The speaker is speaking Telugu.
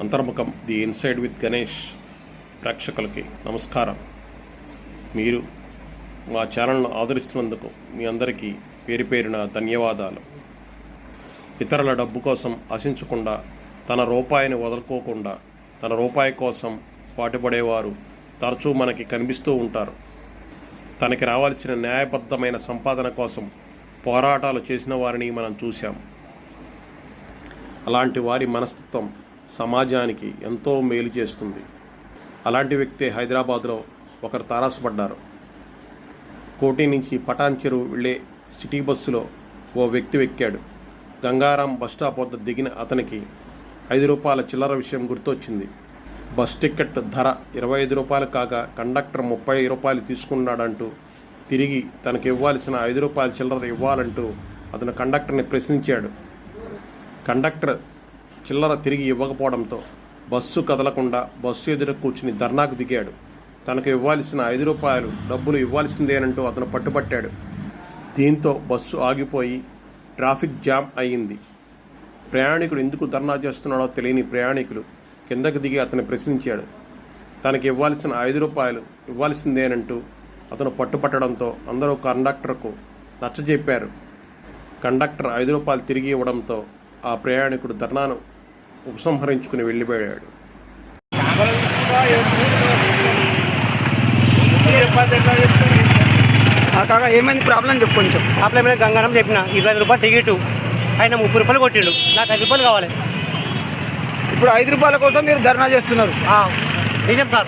అంతర్ముఖం ది ఇన్సైడ్ విత్ గణేష్ ప్రేక్షకులకి నమస్కారం. మీరు మా ఛానల్ను ఆదరిస్తున్నందుకు మీ అందరికీ పేరు పేరిన ధన్యవాదాలు. ఇతరుల డబ్బు కోసం ఆశించకుండా తన రూపాయిని వదులుకోకుండా తన రూపాయి కోసం పాటుపడేవారు తరచూ మనకి కనిపిస్తూ ఉంటారు. తనకి రావాల్సిన న్యాయబద్ధమైన సంపాదన కోసం పోరాటాలు చేసిన వారిని మనం చూశాం. అలాంటి వారి మనస్తత్వం సమాజానికి ఎంతో మేలు చేస్తుంది. అలాంటి వ్యక్తే హైదరాబాద్లో ఒకరు తారసపడ్డారు. కోటి నుంచి పటాన్ చెరువు వెళ్ళే సిటీ బస్సులో ఓ వ్యక్తి ఎక్కాడు. గంగారాం బస్ స్టాప్ వద్ద దిగిన అతనికి ఐదు రూపాయల చిల్లర విషయం గుర్తొచ్చింది. బస్ టికెట్ ధర ఇరవై ఐదు రూపాయలు కాగా కండక్టర్ ముప్పై రూపాయలు తీసుకున్నాడంటూ తిరిగి తనకి ఇవ్వాల్సిన ఐదు రూపాయల చిల్లర ఇవ్వాలంటూ అతను కండక్టర్ని ప్రశ్నించాడు. కండక్టర్ చిల్లర తిరిగి ఇవ్వకపోవడంతో బస్సు కదలకుండా బస్సు ఎదుట కూర్చుని ధర్నాకు దిగాడు. తనకు ఇవ్వాల్సిన ఐదు రూపాయలు డబ్బులు ఇవ్వాల్సిందేనంటూ అతను పట్టుబట్టాడు. దీంతో బస్సు ఆగిపోయి ట్రాఫిక్ జామ్ అయ్యింది. ప్రయాణికుడు ఎందుకు ధర్నా చేస్తున్నాడో తెలియని ప్రయాణికులు కిందకు దిగి అతను ప్రశ్నించాడు. తనకి ఇవ్వాల్సిన ఐదు రూపాయలు ఇవ్వాల్సిందేనంటూ అతను పట్టుపట్టడంతో అందరూ కండక్టర్కు నచ్చజెప్పారు. కండక్టర్ ఐదు రూపాయలు తిరిగి ఇవ్వడంతో ఆ ప్రయాణికుడు ధర్నాను ఉపసంహరించుకుని వెళ్ళిపోయాడు. కాక ఏమైంది? ప్రాబ్లం చెప్పు కొంచెం. అప్లై మీద గంగారం చెప్పిన ఇరవై ఐదు రూపాయలు టికెట్. ఆయన ముప్పై రూపాయలు కొట్టిండు. నాకు ఐదు రూపాయలు కావాలి. ఇప్పుడు ఐదు రూపాయల కోసం మీరు ధర్నా చేస్తున్నారు. నిజం సార్.